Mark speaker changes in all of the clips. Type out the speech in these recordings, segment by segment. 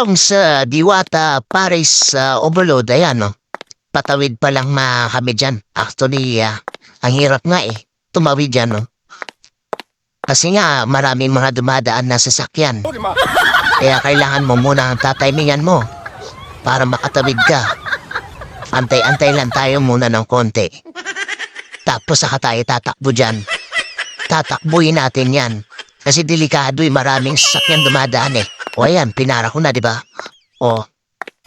Speaker 1: Welcome sa Diwata Paris uh, Overload. Ayan, no? Patawid pa lang ma kami dyan. Actually, ah, ang hirap nga eh. Tumawid dyan, no? Kasi nga, maraming mga dumadaan na sasakyan. Kaya kailangan mo muna ang tatimingan mo para makatawid ka. Antay-antay lang tayo muna ng konti. Tapos saka tayo tatakbo dyan. Tatakbuhin natin yan. Kasi delikado eh, maraming sasakyan dumadaan eh. O ayan, pinara ko na, di ba? O,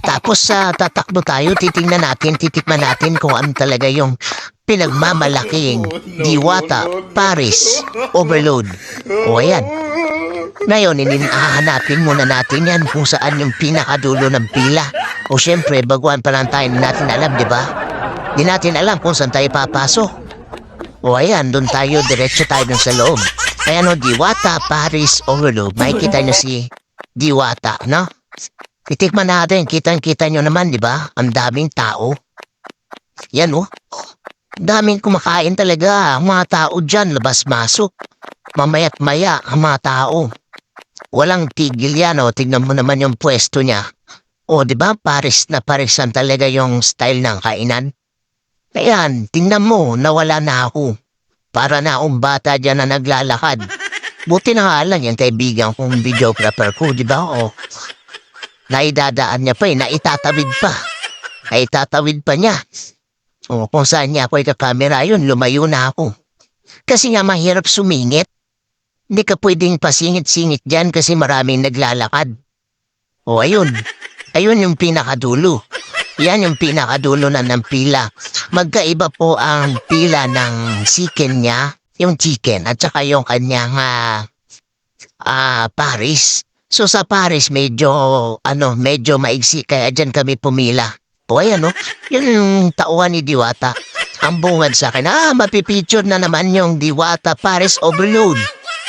Speaker 1: tapos sa tatakbo tayo, titingnan natin, titikman natin kung ano talaga yung pinagmamalaking Diwata Paris Overload. O ayan. Ngayon, inihahanapin muna natin yan kung saan yung pinakadulo ng pila. O syempre, baguhan pa lang tayo, hindi natin alam, di ba? Di natin alam kung saan tayo papasok. O ayan, doon tayo, diretso tayo dun sa loob. Ayan o, Diwata Paris Overload. Makikita nyo si Diwata, no? Titikman natin, kitang-kita nyo naman, di ba? Ang daming tao. Yan o. Daming kumakain talaga. Ang mga tao dyan, labas-masok. Mamaya't maya, ang mga tao. Walang tigil yan, o. Tignan mo naman yung pwesto niya. O, di ba? Paris na parisan talaga yung style ng kainan. Ayan, tingnan mo, nawala na ako. Para na akong bata dyan na naglalakad. Buti na nga lang yung kaibigan kong videographer ko, di ba? O, naidadaan niya pa eh, naitatawid pa. Naitatawid pa niya. O, kung saan niya ako ikakamera yun, lumayo na ako. Kasi nga mahirap sumingit. Hindi ka pwedeng pasingit-singit dyan kasi maraming naglalakad. O, ayun. Ayun yung pinakadulo. Yan yung pinakadulo na ng pila. Magkaiba po ang pila ng chicken niya, yung chicken, at saka yung kanyang ah, ah, Paris. So sa Paris, medyo, ano, medyo maigsi, kaya dyan kami pumila. O ayan, no? Yan yung tauhan ni Diwata. Ang bungad sa akin, ah, mapipicture na naman yung Diwata Paris Overload.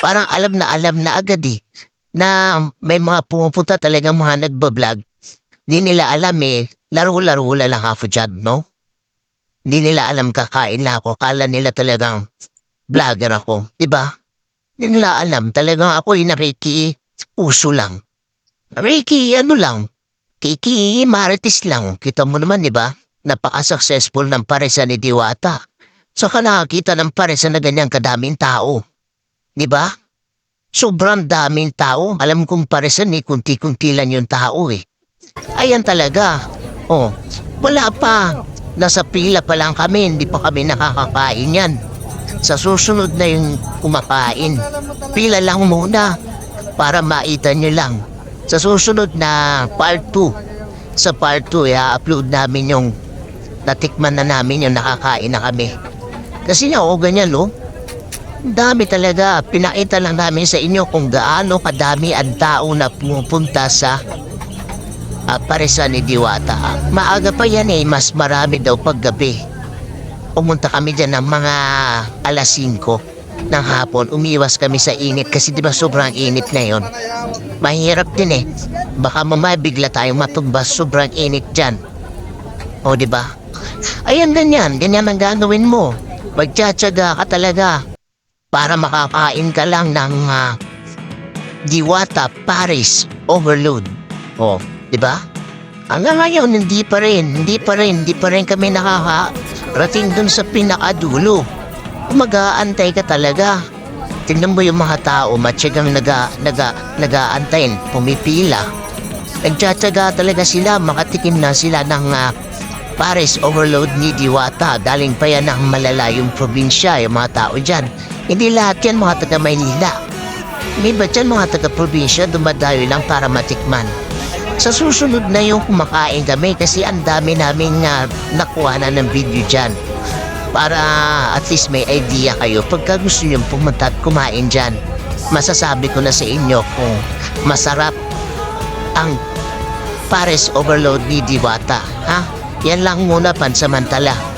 Speaker 1: Parang alam na alam na agad eh, na may mga pumupunta talaga mga nagbablog. Di nila alam eh, laro-laro lang ako dyan, no? Di nila alam kakain na ako, kala nila talagang vlogger ako, di ba? Di nila alam, talagang ako yung nakiki puso lang. Ricky, ano lang, kiki marites lang. Kita mo naman, di ba? Napaka-successful ng paresan ni Diwata. Saka nakakita ng paresan na ganyang kadaming tao. Di ba? Sobrang daming tao. Alam kong paresan ni kunti-kunti lang yung tao eh. Ayan talaga. Oh, wala pa. Nasa pila pa lang kami, hindi pa kami nakakakain yan. Sa susunod na yung kumakain, pila lang muna para maita nyo lang. Sa susunod na part 2, sa part 2, i-upload namin yung natikman na namin yung nakakain na kami. Kasi nga, o ganyan, no? Ang dami talaga. Pinakita lang namin sa inyo kung gaano kadami ang tao na pumupunta sa at paresan ni Diwata. Maaga pa yan eh, mas marami daw paggabi. Pumunta kami dyan ng mga alas 5 ng hapon. Umiwas kami sa init kasi di ba sobrang init ngayon. Mahirap din eh. Baka mamaya bigla tayong matumbas sobrang init dyan. O di ba? Ayan ganyan, ganyan ang gagawin mo. Magtsatsaga ka talaga para makakain ka lang ng ah, Diwata Paris Overload. O, di ba? Hanggang ngayon, hindi pa rin, hindi pa rin, hindi pa rin kami nakakarating dun sa pinakadulo. Mag-aantay ka talaga. Tingnan mo yung mga tao, matyagang naga, naga, nag-aantayin, pumipila. Nagtsatsaga talaga sila, makatikim na sila ng ah, Paris Overload ni Diwata. Daling pa yan ng malalayong probinsya, yung mga tao dyan. Hindi lahat yan mga taga Maynila. May ba dyan mga taga-probinsya dumadayo lang para matikman? Sa susunod na yung kumakain kami kasi ang dami namin nga nakuha na ng video dyan. Para at least may idea kayo pagka gusto nyo pumunta at kumain dyan. Masasabi ko na sa inyo kung masarap ang Paris Overload ni Diwata. Ha? Yan lang muna pansamantala.